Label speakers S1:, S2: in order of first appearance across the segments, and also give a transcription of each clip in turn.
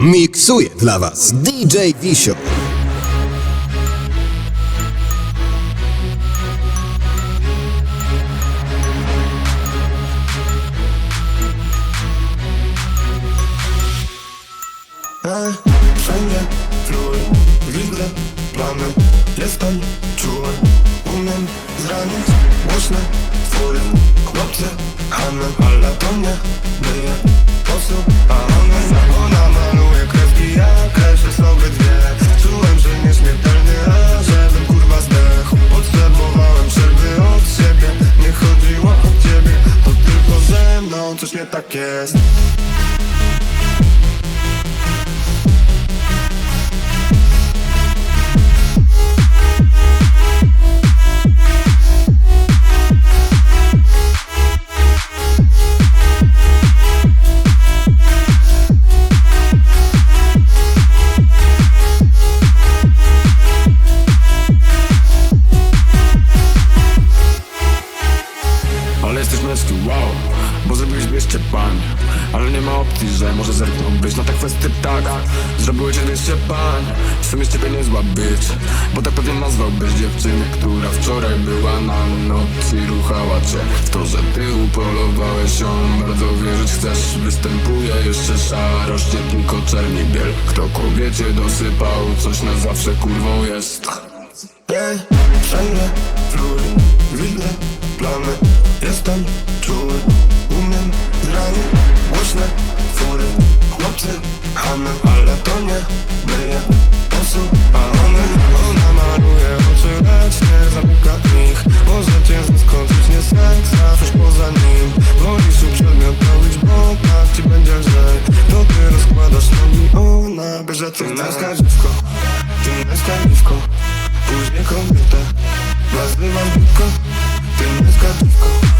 S1: Miksuje dla Was. DJ
S2: plamy Jestem czuły, umiem zranić Głośne chłopcy, Ale to nie myje kreślę sobie dwie. Czułem, że nieśmiertelny, a żebym kurwa zdechł. Potrzebowałem przerwy od siebie. Nie chodziło o ciebie, to tylko ze mną coś nie tak jest
S3: wczoraj była na noc I ruchała cię. W to, że ty upolowałeś ją Bardzo wierzyć chcesz. Występuje jeszcze szarość Nie tylko czerni biel. Kto kobiecie dosypał Coś na zawsze kurwą jest.
S2: Ej, wszędzie fluid, widzę plamy. Jestem czuły, umiem zranić Głośne fury, chłopcy, chamy Ale to nie myje osób, a Ona maluje oczy, lecz nie zamyka ich Możecie zaskoczyć nie seksa, coś poza nim. Wolisz uprzedmiotowić, bo tak ci będzie lżej To ty rozkładasz nogi, ona bierze ty męska dziwko Ty męska dziwko Później kobietę. Nazywam dziwko Ty męska dziwko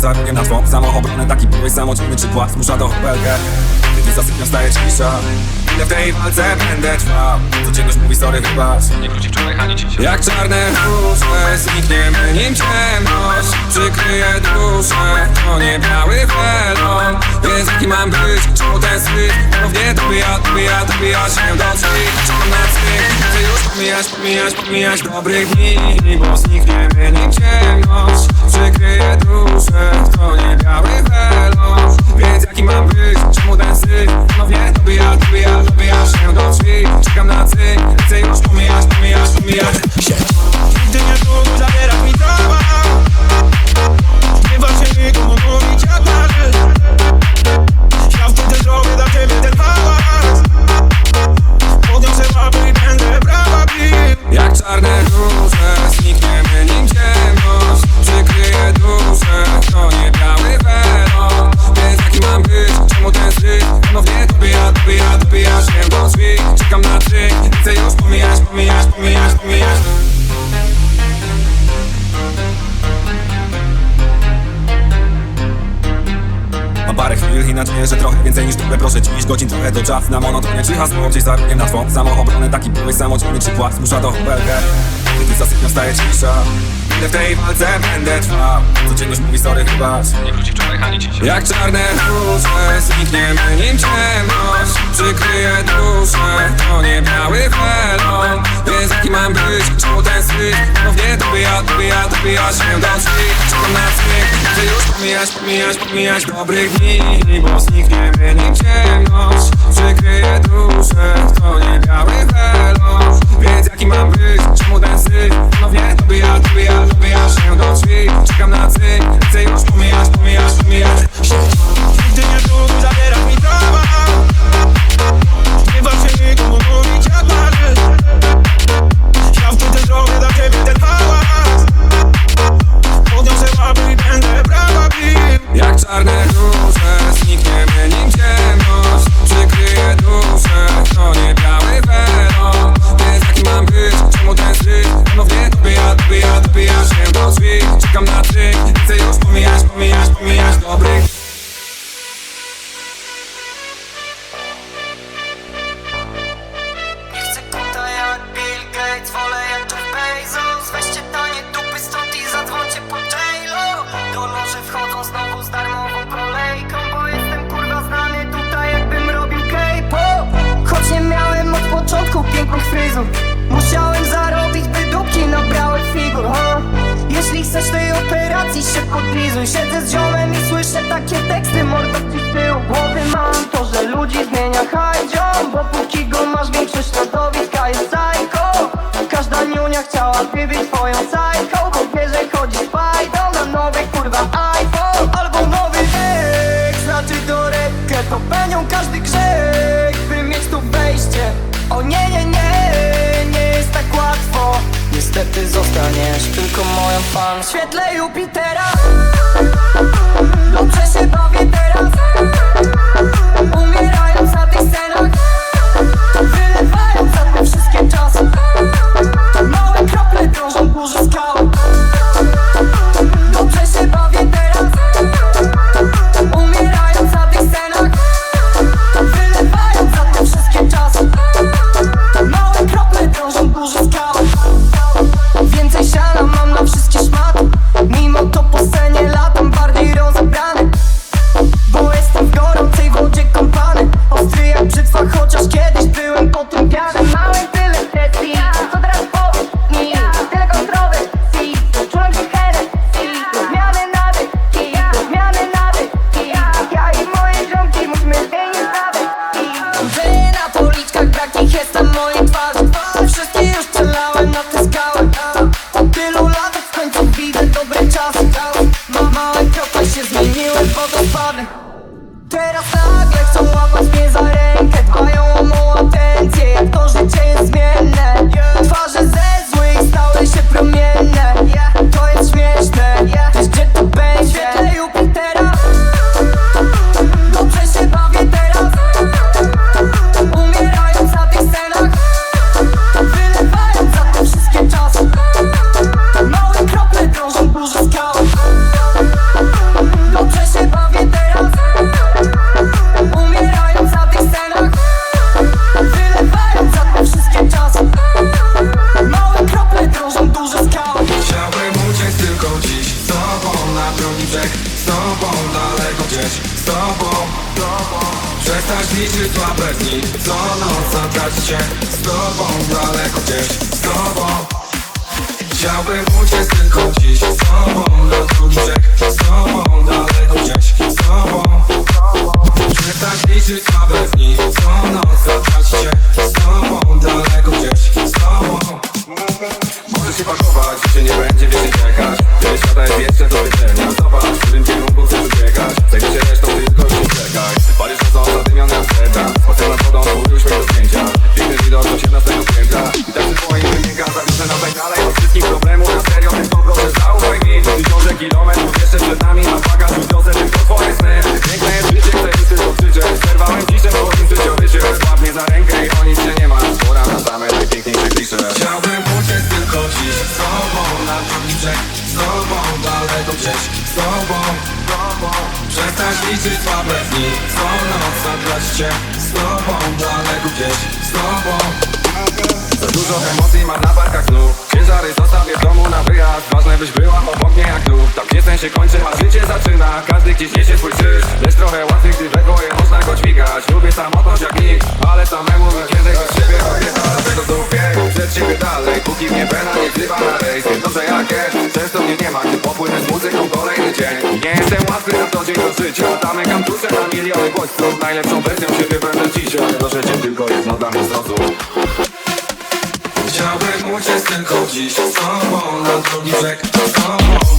S4: cicha znowu gdzieś za rogiem na twą Samoobronę taki byłeś samodzielny czy płat Zmusza do belkę Kiedy zasypiam staje cisza. Ile w tej walce będę trwał. Codzienność mówi sorry wybacz Nie wróci wczoraj ani dzisiaj Jak czarne róże Znikniemy nim ciemność. Przykryje duszę To nie biały welon. Więc jaki mam być? Czemu ten syf Ponownie dobija, dobija, dobija się do drzwi Czekam pomijać, pomijać, pomijać dobrych dni Bo znikniemy nim ciemność Przykryje duszę To nie biały welon Więc jaki mam być? Czemu ten syf Ponownie dobija, dobija, dobija się do drzwi. Czekam na cynk Chcę już pomijać, pomijać, pomijać
S5: Nigdy nie zabierać mi prawa
S4: płat Zmusza do belkę Kiedy zasypiam staje cisza. Ile w tej walce będę trwał. Codzienność mówi sorry wybacz Nie wróci wczoraj ani dzisiaj Jak czarne róże Znikniemy nim ciemność Przykryje duszę. To nie biały welon Więc jaki mam być? Czemu ten syf? Ponownie dobija, dobija, dobija się do drzwi Czekam na cynk Chcę już pomijać, pomijać, pomijać dobrych dni Bo znikniemy nim ciemność Przykryje duszę To nie biały welon Więc jaki mam być? Czemu ten syf? Ponownie dobija, dobija, dobija się do drzwi. Czekam na cynk Chcę już pomijać, pomijać, pomijać
S5: Nigdy nie zabierać mi prawa fryzur. Musiałem zarobić,
S4: by do kina figur, ha? Jeśli chcesz tej
S6: operacji, się podlizuj. Siedzę z ziomem i słyszę takie teksty Mordo, ci z tyłu głowy mam. To, że ludzi zmienia hajdzią Bo póki go masz, większość środowiska jest psycho. Każda niunia chciałaby być twoją psycho Bo wie, że chodzi fajdą na nowy kurwa iPhone. Albo nowy ex, znaczy do To penią każdy grzech, by mieć tu wejście. O nie, nie, nie, nie jest tak łatwo. Niestety zostaniesz tylko moją fan. W świetle Jupitera
S4: uciec tylko dziś Z tobą na drugi brzeg Z tobą daleko gdzieś Z tobą Przestać liczyć słabe dni Co noc zabrać cię Z tobą daleko gdzieś Z tobą. Za dużo emocji mam na barkach znów Ciężary zostawię w domu na wyjazd. Ważne byś była obok mnie jak dół Tam gdzie sen się kończy, a życie zaczyna. Każdy gdzieś niesie swój krzyż. Lecz trochę łatwiej, gdy we dwoje można go dźwigać. Lubię samotność jak nikt Ale samemu bym kiedyś od siebie odjechał. Dlatego znów biegł przed siebie dalej. Póki mnie pena nie zrywa na rejs. Wiem dobrze jak jest, często mnie nie ma. Gdy popłynę z muzyką kolejny dzień. Nie jestem łatwy na co dzień do życia. Zamykam duszę na miliony bodźców. Najlepszą wersją siebie będę dzisiaj dziś Z tobą na drugi brzeg. Z tobą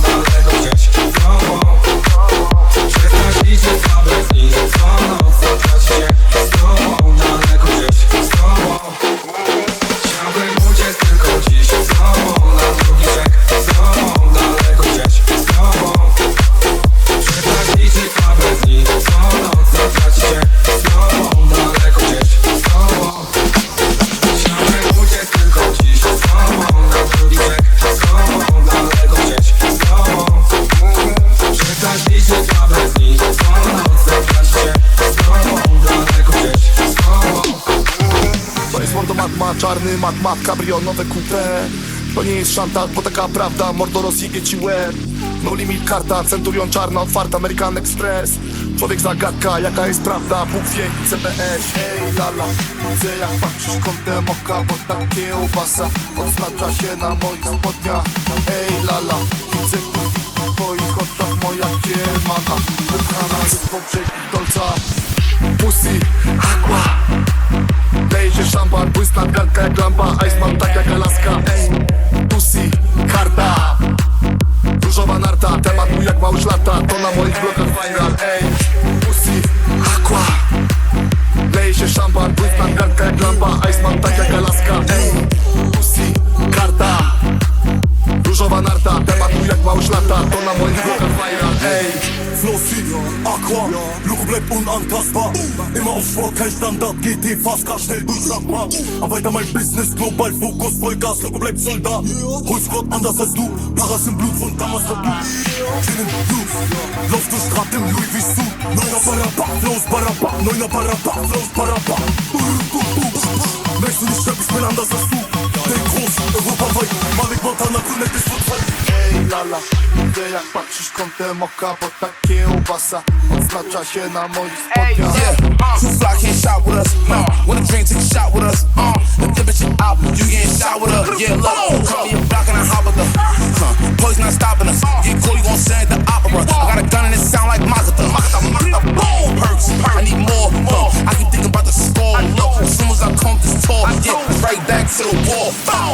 S7: czarny matma, cabrio, nowe To nie jest szantaż, bo taka prawda, mordo rozjebie ci łeb. No limit karta, centurion czarna, otwarta, American Express. Człowiek zagadka, jaka jest prawda, Bóg wie i CBS Ej lala, widzę jak patrzysz kątem oka, bo ta kiełbasa Odznacza się na moich spodniach. Ej lala, widzę kurwi w twoich moja kiermata Ubrana jest poprzek dolca. Pussy, aqua się szampan, błysk nadgarka jak lampa Iceman tak jak Alaska. Ej, Pussy, karta
S8: Arbeiter mein Business, global Fokus, Vollgas, Logo bleibt Soldat Holz Gott anders als du, Paras im Blut von damals war du Chillen Blues, lauf durch Grad im Louis Vuitton. Neuner Barabak, Flows Barabak, neuner Barabak, Flows Barabak Merkst du nicht, ich bin anders als du Denk groß, europaweit, Malik Montana, Connect ist Fußball
S7: Ej lala, widzę jak patrzysz kątem oka Bo takie ubasa odznacza się na moich spodniach
S9: Yeah, too fly can't shot with us. Uh, wanna drink, take a shot with us. Uh, the bitch out, you getting shot with her. Yeah, look, call me a block and I hop with her. Huh, police not stopping us. Get cool, you gon' send the opera. I got a gun and it sound like Mazda, boom, perks. I need more. Uh, I keep thinking about the score. Look, as soon as I come this tour, yeah, right back to the wall.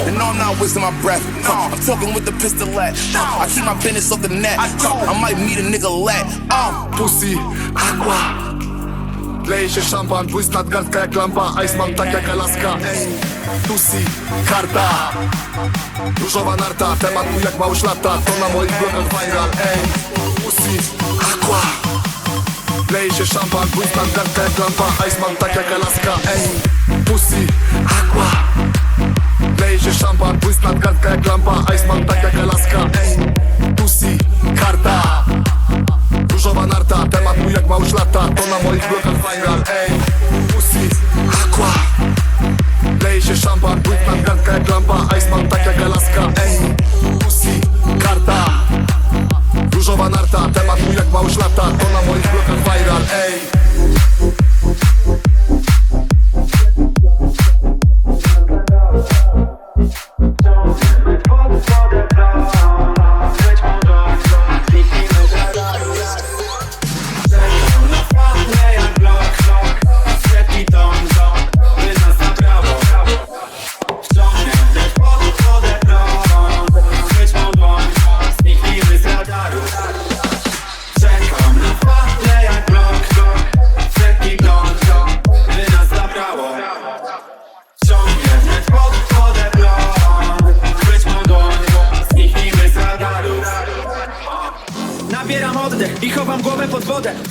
S9: And no, I'm not wasting my breath. Uh, I'm talking with the pistol at. Uh, I keep my business off the net. Uh, I might meet a nigga let. Uh,
S7: Pussy, aqua. Leje się szampan, błysk nadgarka jak lampa Iceman tak jak Alaska. Ej, Pussy, karta. Różowa narta, temat mój jak małż lata To na moich blogach viral Ej, Pussy, aqua Leje się szampan, nadgarka jak lampa Iceman tak jak Alaska Ej, Pussy, aqua. Leje się szampan, błysk nadgarka jak lampa Iceman tak jak Alaska Ej, Pussy, karta. Różowa narta, temat mój jak małż lata To na moich blokach viral, ej Pussy, aqua. Leje się szampan, błysk nadgarka jak lampa Iceman tak jak Alaska, ej Pussy, karta Różowa narta, temat mój jak małż lata. To na moich blokach viral, ej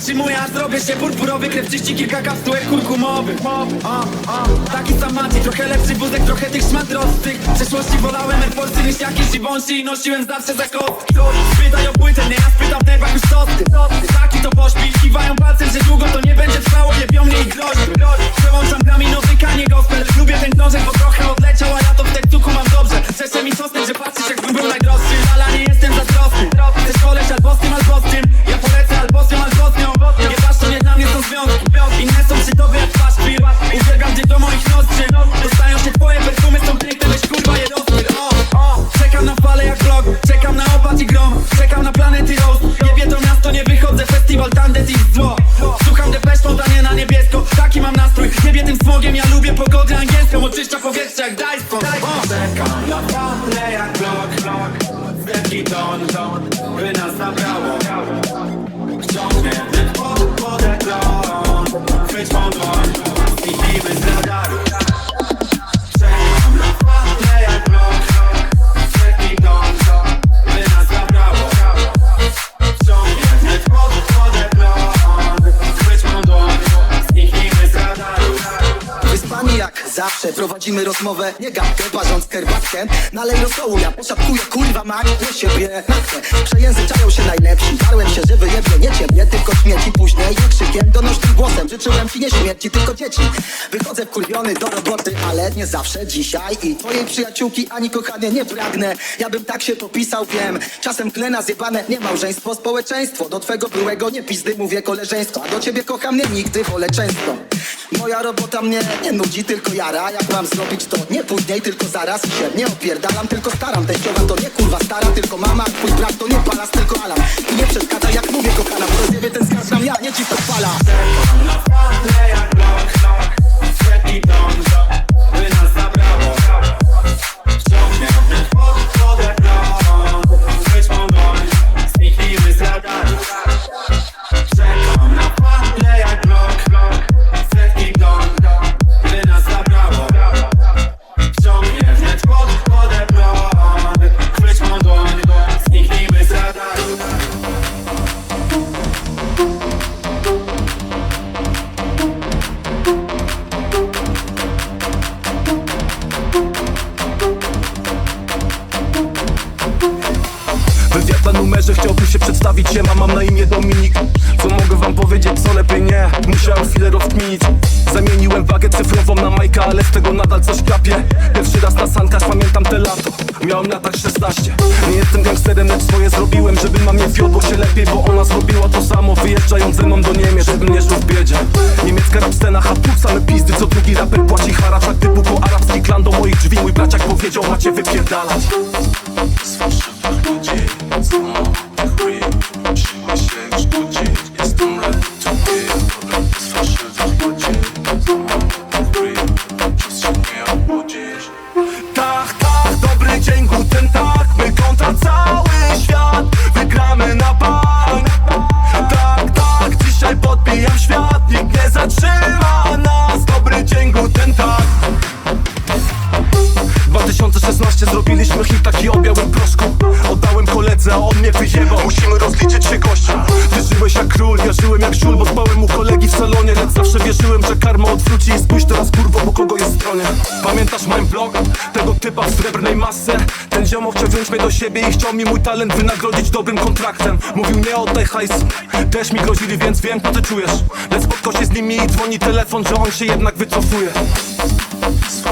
S5: pod wodę Trzymuję aż zrobię się purpurowy Krew czyści kilka kapsułek kurkumowych. O, o. Taki sam Maciej, trochę lepszy wózek Trochę tych szmat prostych. W przeszłości wolałem Air Force'y niż jakieś dziwąsi I nosiłem zawsze za kostki. Pytaj o płytę, nie ja spytam w nerwach już Taki to pośpi, kiwają palcem, że długo to nie będzie trwało Jebią mnie i groźby. Przełączam graminowy, kanie gospel. Lubię ten krążek, bo trochę odleciał A ja to w tekstuku mam dobrze. Czesze mi sosny, że patrzysz jakbym był najdroższy. Lala, nie jestem zazdrosny. Chcesz poleć albo z tym, albo z tym. Ja polecę albo z tym, albo
S10: prowadzimy rozmowę Nie gadkę, parząc herbatkę. Nalej rosołu, ja poszapkuję kurwa mać Do siebie na chcę Przejęzyczają się najlepsi Darłem się, że wyjebię nie ciebie, tylko śmieci. Później nie krzykiem, donośnym głosem Życzyłem ci nie śmierci, tylko dzieci. Wychodzę wkurwiony do roboty Ale nie zawsze dzisiaj. I twojej przyjaciółki ani kochanie nie pragnę. Ja bym tak się popisał, wiem. Czasem klena zjebane, nie małżeństwo Społeczeństwo, do twego byłego nie pizdy Mówię koleżeństwo, a do ciebie kocham nie nigdy Wolę często.
S11: Moja robota mnie nie nudzi, tylko jara Jak mam zrobić to nie później, tylko zaraz się nie opierdalam, tylko staram. Teściowa to nie kurwa stara, tylko mama Twój brat to nie palas, tylko
S12: chciałbym się się Mam na imię Dominik. Co mogę wam powiedzieć, co lepiej nie? Musiałem chwilę rozkminić. Zamieniłem wagę cyfrową na Majka Ale z tego nadal coś kapie. Pierwszy raz na sankach, pamiętam te lato. Miałem latach 16 Nie jestem gangsterem, lecz swoje zrobiłem Żeby mamie wiodło się lepiej Bo ona zrobiła to samo. Wyjeżdżając ze mną do Niemiec Żebym nie żył w biedzie. Niemiecka rap scena, hapur, same pizdy Co drugi raper płaci haracz. Jak typu arabski klan do moich drzwi Mój braciak powiedział, macie wypierdalać.
S13: Z ludzi Samochodnych ryj Siły się już budzić Jestem lepszy Z
S12: ziomo chciał wziąć mnie do siebie I chciał mi mój talent wynagrodzić dobrym kontraktem. Mówił nie oddaj hajsu. Też mi grozili, więc wiem, co ty czujesz. Lecz spotkał się z nimi i dzwoni telefon Że on się jednak wycofuje.
S13: Z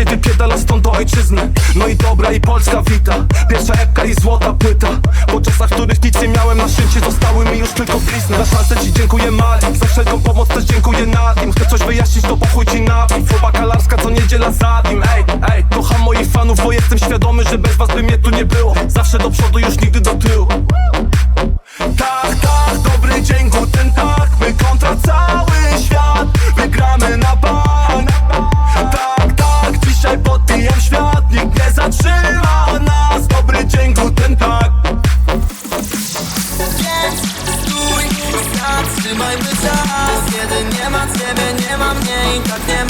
S12: najszybciej wypierdala stąd do ojczyzny. No i dobra i Polska wita. Pierwsza epka i złota płyta. Po czasach, których nic nie miałem na szyncie Zostały mi już tylko blizny. Za szansę ci dziękuję Mali Za wszelką pomoc też dziękuję Nadim. Chcę coś wyjaśnić, to pochuj ci na Foba kalarska co niedziela za nim. Ej, ej, kocham moich fanów, bo jestem świadomy Że bez was by mnie tu nie było. Zawsze do przodu, już nigdy do tyłu. Tak, tak, dobry dzień, guten tak My kontra cały
S11: ma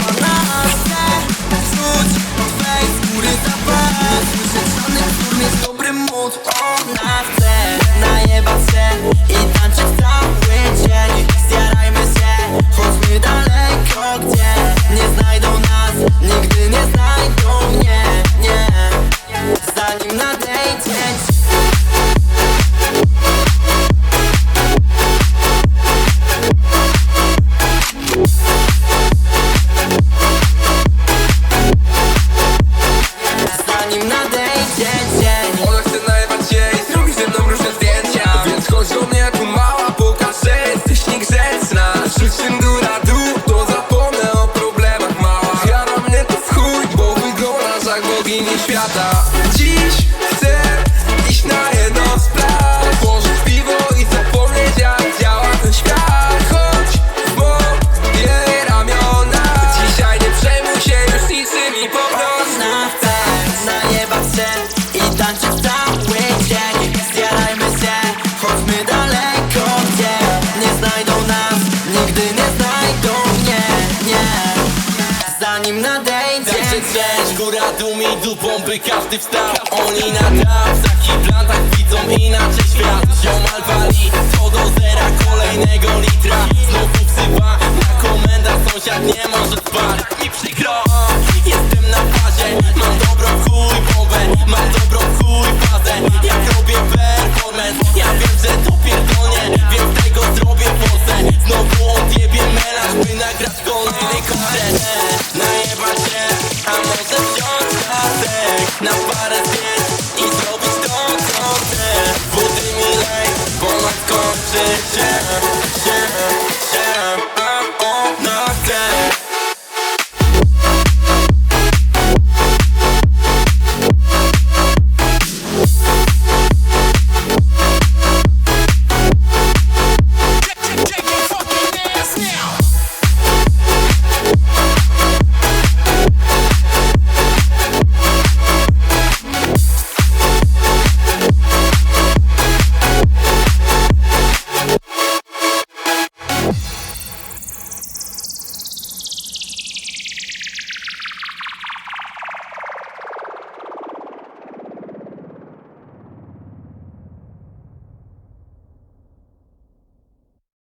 S11: Oni na drawcach i plantach widzą inaczej świat. Ziomal wali to do zera kolejnego litra. Znowu wzywa na komenda Sąsiad nie może spać Mi przykro, jestem na fazie Mam dobrą chuj bombę. Mam dobrą chuj fazę Jak robię performance Ja wiem, że to pierdolnie. Więc tego zrobię Polsce. Znowu odjebie melanż By nagrać kolejny koncert na parę i to, co chcę. Wody mi bo kończy się